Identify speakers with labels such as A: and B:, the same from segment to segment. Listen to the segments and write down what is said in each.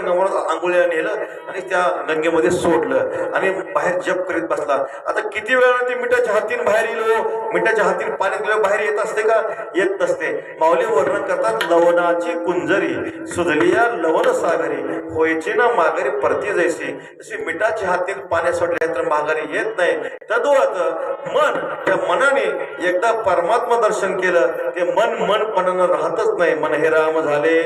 A: संगमावर आंघोळीला नेलं आणि त्या गंगेमध्ये सोडलं. आणि बाहेर जप करीत बसला. आता किती वेळा ते मिठाच्या हातीन बाहेर येलो हो? मिठाच्या हातीन पाण्यात गेलो बाहेर येत असते का? येत नसते. माऊली वर्णन करतात लवणाची कुंजरी सुधलिया लवण सागरी होयची ना माघारी परती जायची जशी मिठाच्या हातीन पाण्यात सोडल्यानंतर माघारी येत नाही. तद्वत मन त्या मनाने एकदा परमात्मा दर्शन केलं ते मन मनपणानं राहतच नाही. मन हे राम झाले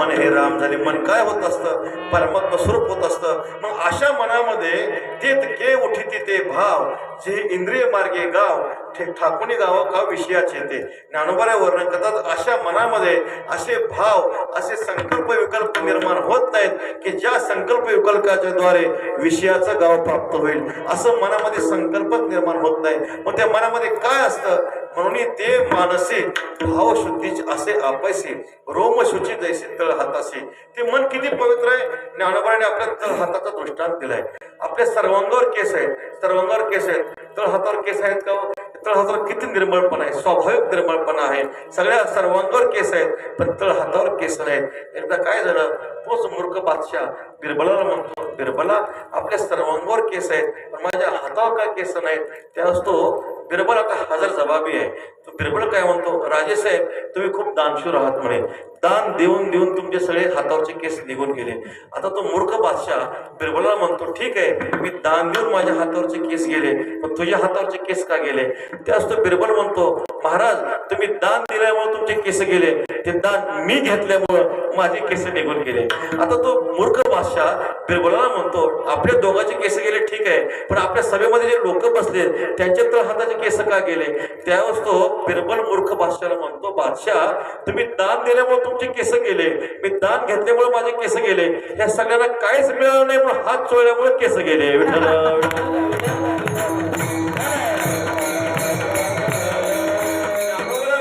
A: मन हे राम झाले. मन काय होत असतं? परमात्मा स्वरूप होत असतं. मग अशा मनामध्ये ते के उठिती ते भाव जे इंद्रिय मार्गे गाव ठे ठाकुनी गाव गाव विषयाचे येते ज्ञानोबाऱ्या वर्णन करतात अशा मनामध्ये असे भाव असे संकल्प विकल्प निर्माण होत नाहीत की ज्या संकल्प विकल्पाच्या द्वारे विषयाचं गाव प्राप्त होईल. असं मनामध्ये संकल्पच निर्माण होत नाही. मग त्या मनामध्ये काय असतं? म्हणून ते मानसिक भावशुद्धीचे असे आपैसे रोमशुची जैसे तळ हाताशी. ते मन किती पवित्र आहे? ज्ञानोबाने आपल्या तळ हाताचा दृष्टांत दिलाय. आपल्या सर्वांगावर केस आहेत सर्वांगावर केस आहेत. तळ हातावर केस आहेत का हो? तळ हातावर किती निर्मळपणा आहे? स्वाभाविक निर्मळपणा आहे. सगळ्या सर्वांगावर केस आहेत पण तळ हातावर केस नाहीत. एकदा काय झालं? तोच मूर्ख बादशाह बिरबलाला म्हणतो बिरबला आपल्या सर्वांगावर केस आहेत पण माझ्या हातावर काय केस नाहीत? त्यावेळेस तो बिरबल आता हजर जबाबी आहे. तो बिरबल काय म्हणतो? राजेसाहेब तुम्ही खूप दानशूर आहात म्हणे. दान देऊन देऊन तुमचे सगळे हातावरचे केस निघून गेले. आता तो मूर्ख बादशाह बिरबलाला म्हणतो ठीक आहे मी दान देऊन माझ्या हातावरचे केस गेले पण तुझ्या हातावरचे केस का गेले? त्यास तो बिरबल म्हणतो महाराज तुम्ही दान दिल्यामुळे तुमचे केस गेले ते दान मी घेतल्यामुळं माझे केस निघून गेले. आता तो मूर्ख बादशाह बिरबलाला म्हणतो आपल्या दोघांचे केस गेले ठीक आहे पण आपल्या सभेमध्ये जे लोक बसले त्यांच्या तर हाताचे केस का गेले? त्यावेळेस तो बिरबल मूर्ख बादशाला म्हणतो बादशाह तुम्ही दान दिल्यामुळे तुमचे केस गेले. मी दान घेतल्यामुळे माझे केस गेले. या सगळ्यांना काहीच मिळालं नाही पण हात चोळल्यामुळे केस गेले. विठ्ठल.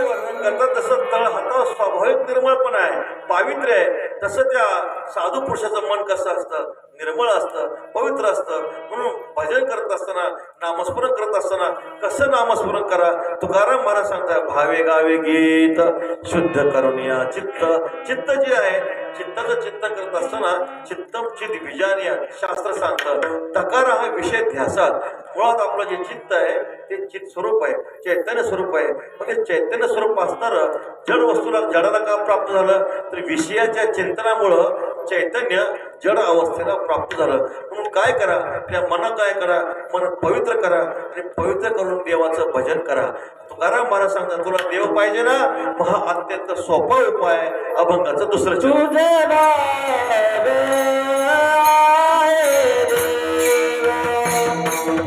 A: वर्णन करतात तसं तळ हातावर स्वाभाविक निर्मळ पण आहे. पावित्र्य आहे. तसं त्या साधू पुरुषाचं मन कसं असतं? निर्मळ असतं पवित्र असतं. म्हणून भजन करत असताना नामस्मरण करत असताना कसं नामस्मरण करा? तुकाराम महाराज सांगताय भावे गावे गीत शुद्ध करून या चित्त. चित्त जे आहे चित्ताचं चिंतन करत असताना चित्तम चित विजानिया शास्त्र सांगतं तकार हा विषय ध्यासात. मुळात आपलं जे चित्त आहे ते चित स्वरूप आहे चैतन्य स्वरूप आहे. मग ते चैतन्य स्वरूप असणारं जड वस्तूला जडाला का प्राप्त झालं? तर विषयाच्या चिंतनामुळं चैतन्य जड अवस्थेला प्राप्त झालं. म्हणून काय करा? त्या मन काय करा? मन पवित्र करा आणि पवित्र करून देवाचं भजन करा. तुकाराम महाराज सांगतात तुला देव पाहिजे ना? मग हा अत्यंत सोपा उपाय अभंगाचं दुसरं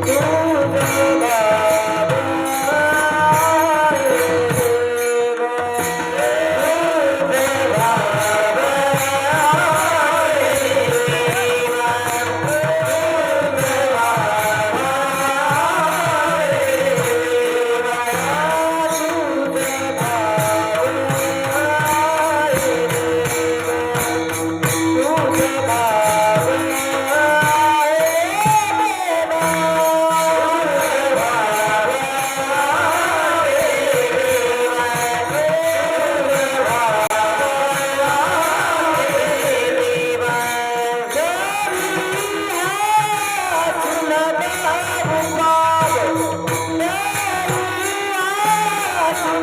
A: Yeah.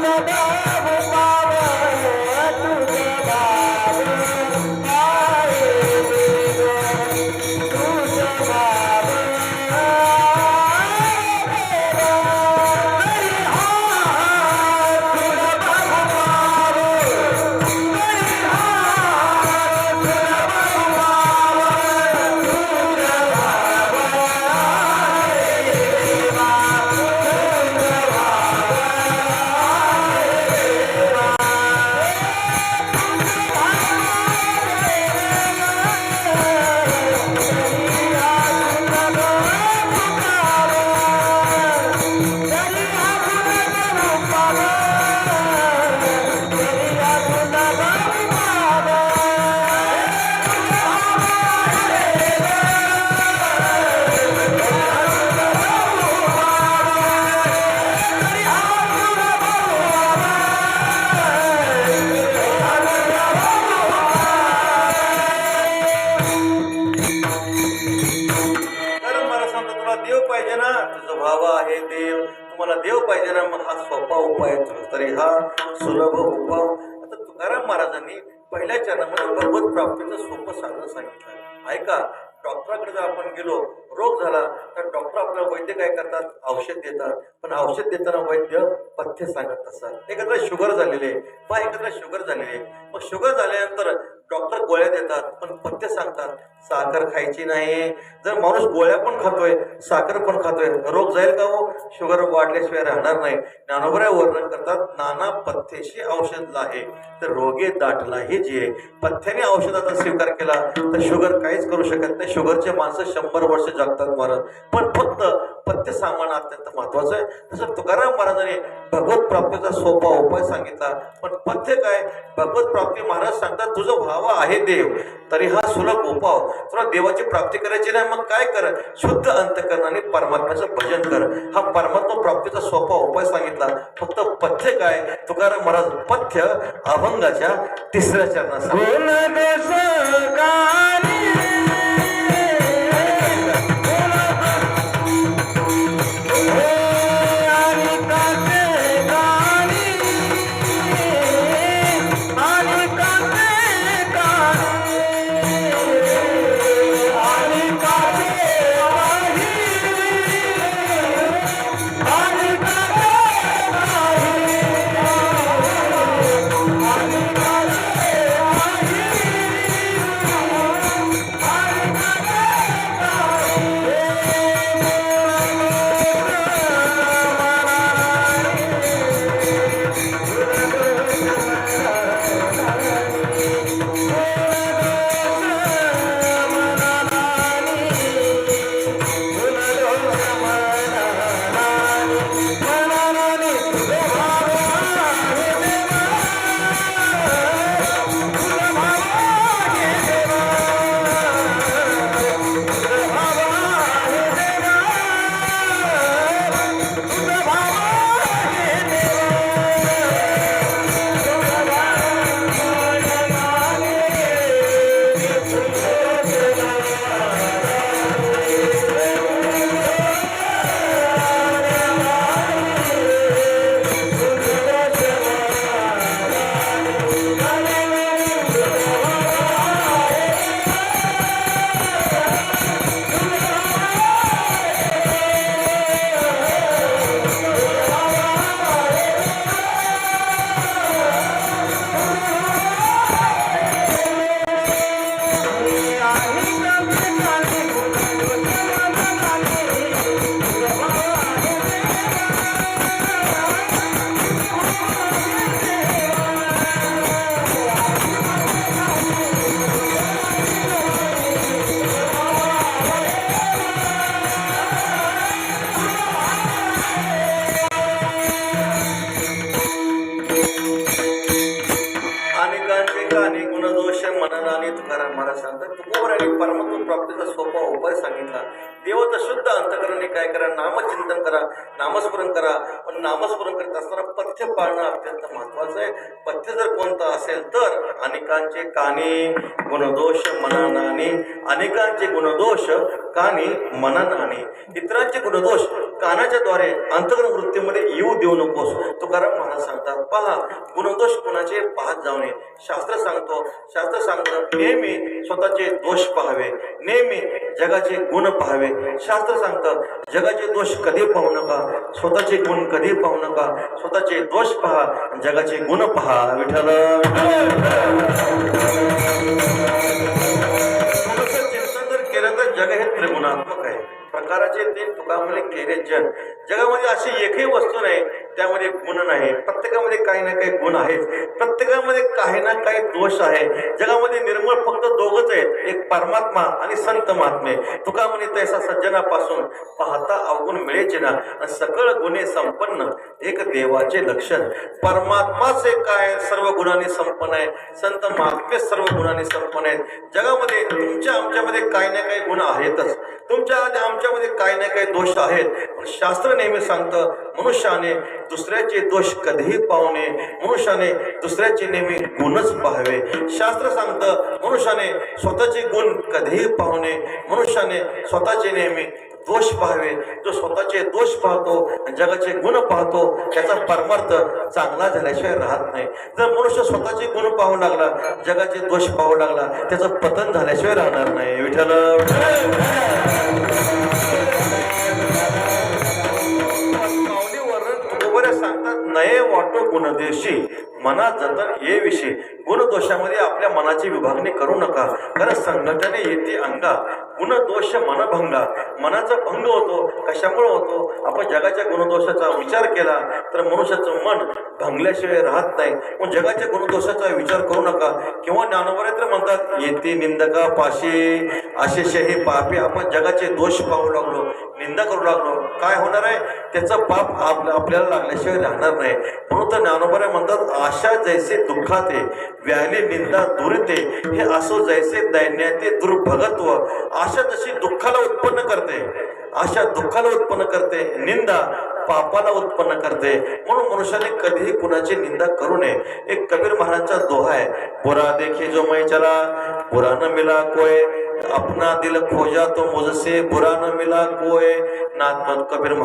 A: Baba. देव पाहिजे ना मग हा सोपा उपाय तरी हा सुलभ उपाय. आता तुकाराम महाराजांनी पहिल्या चरणामध्ये भगवत प्राप्तीचं सोपं साधन सांगितलं. ऐका डॉक्टराकडे जर आपण गेलो रोग झाला तर डॉक्टर आपल्याला वैद्य काय करतात? औषध देतात. पण औषध देताना वैद्य पथ्य सांगत असतात. एकत्र शुगर झालेले बा एकत्र शुगर झालेले मग शुगर झाल्यानंतर डॉक्टर गोळ्या देतात पण पथ्य सांगतात साखर खायची नाही. जर माणूस गोळ्या पण खातोय साखर पण खातोय रोग जाईल का हो? शुगर वाढल्याशिवाय राहणार नाही. ज्ञानोबऱ्या वर्णन करतात नाना पथ्येशी औषध आहे तर रोगे दाटलाही जे पथ्याने औषधाचा स्वीकार केला तर शुगर काहीच करू शकत नाही. शुगरचे माणसं शंभर वर्ष जगतात महाराज पण फक्त पथ्य सामान अत्यंत महत्वाचं आहे. तसं तुकाराम महाराजांनी भगवत प्राप्तीचा सोपा उपाय सांगितला. पण पथ्य काय? भगवत प्राप्ती महाराज सांगतात तुझं भाव सर्व आहे देव. तरी हा सुलभ उपाव. तुला देवाची प्राप्ती करायची नाही मग काय कर? शुद्ध अंतकरणाने परमात्म्याचं भजन कर. हा परमात्मा प्राप्तीचा सोपा उपाय सांगितला. फक्त पथ्य काय? तुकाराम महाराज पथ्य अभंगाच्या तिसऱ्या चरणाचा सांगतात आणि परमत्व प्राप्तीचा सोपा उपाय सांगितला. देवाचं शुद्ध अंतकरणे काय करा? नामचिंतन करा नामस्मरण करा. पण नामस्मरण करत असताना पथ्य पाळणं अत्यंत महत्वाचं आहे. पथ्य जर कोणतं असेल तर अनेकांचे काने गुणदोष मननाने. अनेकांचे गुणदोष काने मननाने. इतरांचे गुणदोष कानाच्या द्वारे अंतकरण वृत्तीमध्ये येऊ देऊ नकोस. तुकाराम महाराज सांगतात पहा गुणदोष कोणाचे पाहत जाऊ नये. शास्त्र सांगतो शास्त्र सांगतं नेहमी स्वतःचे दोष पाहावे. नेहमी जगाचे गुण पाहावे. शास्त्र सांगतं जगाचे दोष कधी पाहू नका. स्वतःचे गुण कधी पाहू नका. स्वतःचे दोष पहा. जगाचे गुण पहा. विठ्ठल. तीन तुकामध्ये जन जगामध्ये अशी एकही वस्तू नाही त्यामध्ये गुण नाही. प्रत्येकामध्ये काही ना काही गुण आहेत. प्रत्येकामध्ये काही ना काही दोष आहे. जगामध्ये निर्मळ फक्त दोघच आहेत. एक परमात्मा आणि संत महात्मे. तुका म्हणे तैसा सज्जनापासून पाहता अवगुण मिळेचे ना सकळ गुणे संपन्न एक देवाचे लक्षण. परमात्माच एक काय सर्व गुणांनी संपन्न आहे? संत महात्मे सर्व गुणांनी संपन्न आहेत. जगामध्ये तुमच्या आमच्यामध्ये काही ना काही गुण आहेतच. तुमच्या आणि आमच्यामध्ये काही ना काही दोष आहेत. पण शास्त्र नेहमी सांगतं मनुष्याने दुसऱ्याचे दोष कधीही पाहू नये. मनुष्याने दुसऱ्याचे नेहमी गुणच पाहावे. शास्त्र सांगतं मनुष्याने स्वतःचे गुण कधीही पाहू नये. मनुष्याने स्वतःचे नेहमी दोष पाहावे. जो स्वतःचे दोष पाहतो जगाचे गुण पाहतो त्याचा परमार्थ चांगला झाल्याशिवाय राहत नाही. जर मनुष्य स्वतःचे गुण पाहू लागला जगाचे दोष पाहू लागला त्याचं पतन झाल्याशिवाय राहणार नाही. विठ्ठल. गुणदेशी मना जतन ये विषय गुणदोषामध्ये आपल्या मनाची विभागणी करू नका. कारण संघटने येते अंगा गुणदोष मनभंगा. मनाचा भंग होतो कशामुळे होतो? आपण जगाच्या गुणदोषाचा विचार केला तर मनुष्याचं मन भंगल्याशिवाय राहत नाही. मग जगाच्या गुणदोषाचा विचार करू नका. किंवा ज्ञानवरेत्र म्हणतात येते निंदका पाशे आशेष हे पापे. आपण जगाचे दोष पाहू लागलो निंदा करू लागलो. काय होणार आहे? त्याचं पाप आप आपल्याला लागल्याशिवाय राहणार नाही. म्हणून तर ज्ञानोबऱ्या म्हणतात आशा जैसे दुःखाते व्याली निंदा दुरते. हे असो जैसे दैन्याते दुर्भगत्व. आशा तशी दुःखाला उत्पन्न करते. आशा दुःखाला उत्पन्न करते. निंदा पापाला उत्पन्न करते. म्हणून मनुष्याने कधीही कुणाची निंदा करू नये. एक कबीर महाराजचा दोहा आहे. बुरा देखे जो मै चला बुरा न मिला कोय अपना दिल खोजा तो मुझसे बुरा न मिला कोय नाथ कबीर महाराज